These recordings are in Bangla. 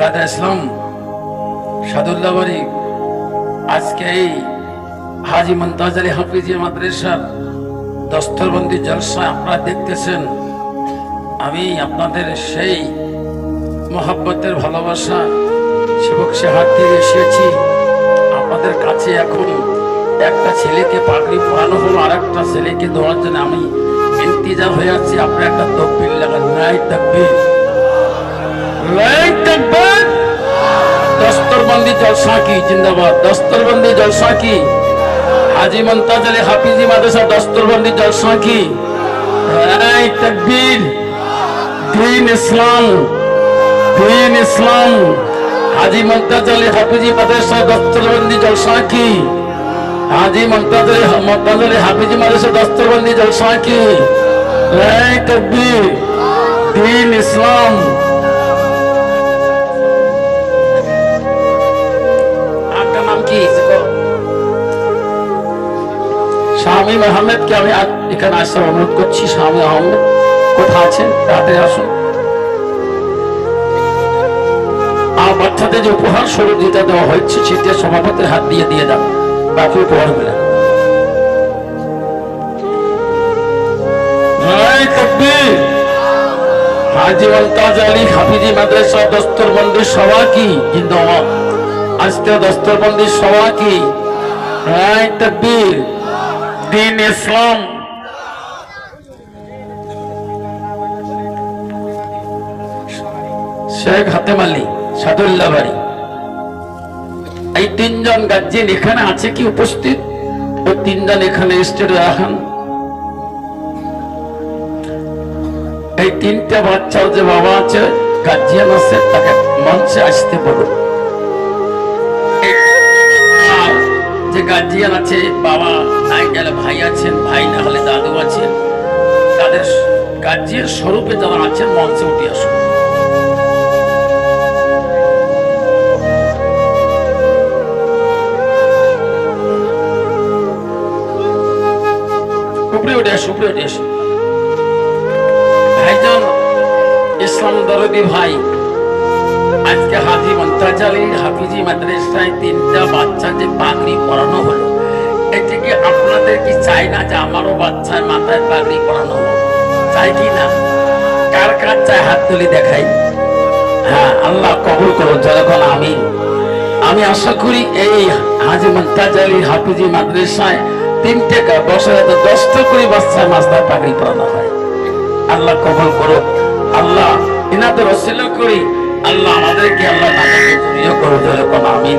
ব্রাদার ইসলাম সাদুল্লাহ বাড়ি আজকে এই হাজি মন্তাজ আলী হাফিজি মাদ্রাসার দস্তরবন্দি জলসা আপনারা দেখতেছেন। আমি আপনাদের সেই মহাব্বতের ভালোবাসা সেবক সে হাত দিয়ে এসেছি। আপনাদের কাছে এখন একটা ছেলেকে পাগড়ি পরানো হলো আর একটা ছেলেকে দেওয়ার জন্য আমি ইন্তজার হয়ে আছি। আপনার একটা তকবির লাগান। নাই তকবির। লাইক তকবির! দস্তরবন্দি জলসা কি? জিন্দাবাদ। দস্তরবন্দি জলসা কি? হাজি মমতাজ আলী হাফিজি মাদ্রাসা দস্তরবন্দি জলসা কি? এই তকবীর। দিন ইসলাম। দিন ইসলাম। হাজি মমতাজ আলী হাফিজি মাদ্রাসা দস্তরবন্দি জলসা কি? হাজি মমতাজ আলী মমতাজ আলী হাফিজি মাদ্রাসা দস্তরবন্দি জলসা কি? এই তকবীর। দিন ইসলাম। স্বামী আহমেদকে আমি এখানে আসার অনুরোধ করছি, স্বামী আহমেদ কোথায় আছেন? তাড়াতাড়ি আসুন। আর বাচ্চাদের যে উপহার স্বরূপ দিতে দেওয়া হচ্ছে সেটা সভাপতির হাত দিয়ে দিয়ে দাও বাকি উপহার মিলে হাজি আজকে দস্তরবন্দির সভা কি? তকবীর। দিন ইসলাম। শেখ হাতেম আলী, সাদুল্লাহ বাড়ি। এই তিনজন গার্জিয়ান এখানে আছে কি উপস্থিত? ওই তিনজন এখানে স্টেটে রাখান এই তিনটা বাচ্চার যে বাবা আছে গার্জিয়ান আছে, তাকে মঞ্চে আসতে বলুন। যে গার্জিয়ান আছে, বাবা আছেন, ভাই না হলে দাদু আছেন, তাদের গার্জিয়ান স্বরূপে যারা আছেন, মঞ্চে উঠে আসুন। আসুন ইসলাম দরদি ভাই, আজকে হাজি মন্তাজ আলী হাফিজি মাদ্রাসায় তিনটা বাচ্চা যে পাগড়ি পরানো কি আপনাদের কি চাই না যে আমারও বাচ্চায় মাথায় পাগড়ি হোক? চাই কি না? কার কার চায় হাত তুলি দেখাই? হ্যাঁ আল্লাহ কবুল করো যখন আমি আমি আশা করি এই হাজি হাফিজি মাদ্রাসায় তিনটে বছরে তো করে পাগড়ি হয়। আল্লাহ কবল করো আল্লাহ ইনাদের অশিল করি। আল্লাহ আমাদেরকে আল্লাহ নামাকে করো কোন আমিন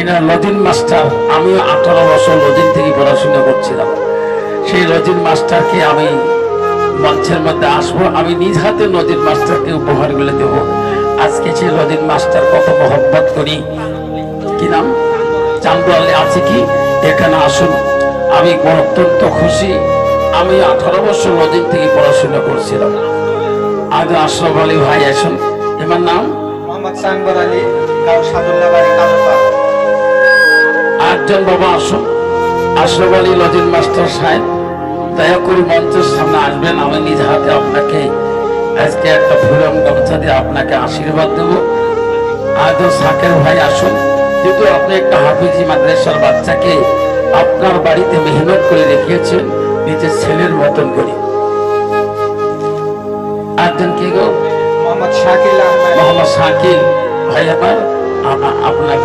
এনার লজিন মাস্টার, আমিও আঠারো বছর লদিন থেকে পড়াশোনা করছিলাম। সেই লজিন মাস্টারকে আমি মঞ্চের মধ্যে আসব, আমি নিজ হাতে নদীর মাস্টারকে উপহারগুলো দেবো। আজকে সেই লজিন মাস্টার কত মহব্বত করি। কি নাম? চান্দুয়ালে আছে কি? এখানে আসুন। আমি অত্যন্ত খুশি। আমি আঠারো বছর নদীন থেকে পড়াশোনা করছিলাম। আজ আশরফ আলী ভাই, আসুন। এবার নাম? মোহাম্মদ সানবর আলী সাদুল্লাহ আটজন বাবা আসুন আশরফ আলী লজিন মাস্টার সাহেব দয়া করে মঞ্চের সামনে আসবেন আমি নিজ হাতে আপনাকে আজকে একটা ফুলম গামছা দিয়ে আপনাকে আশীর্বাদ দেব। আজও সাকের ভাই আসুন যেহেতু আপনি একটা হাফিজি মাদ্রাসার বাচ্চাকে আপনার বাড়িতে মেহনত করে রেখেছেন নিজের ছেলের মতন করে। আটজন কি গো? মোহাম্মদ শাকিল মোহাম্মদ শাকিল ভাই আমার আ- আপনার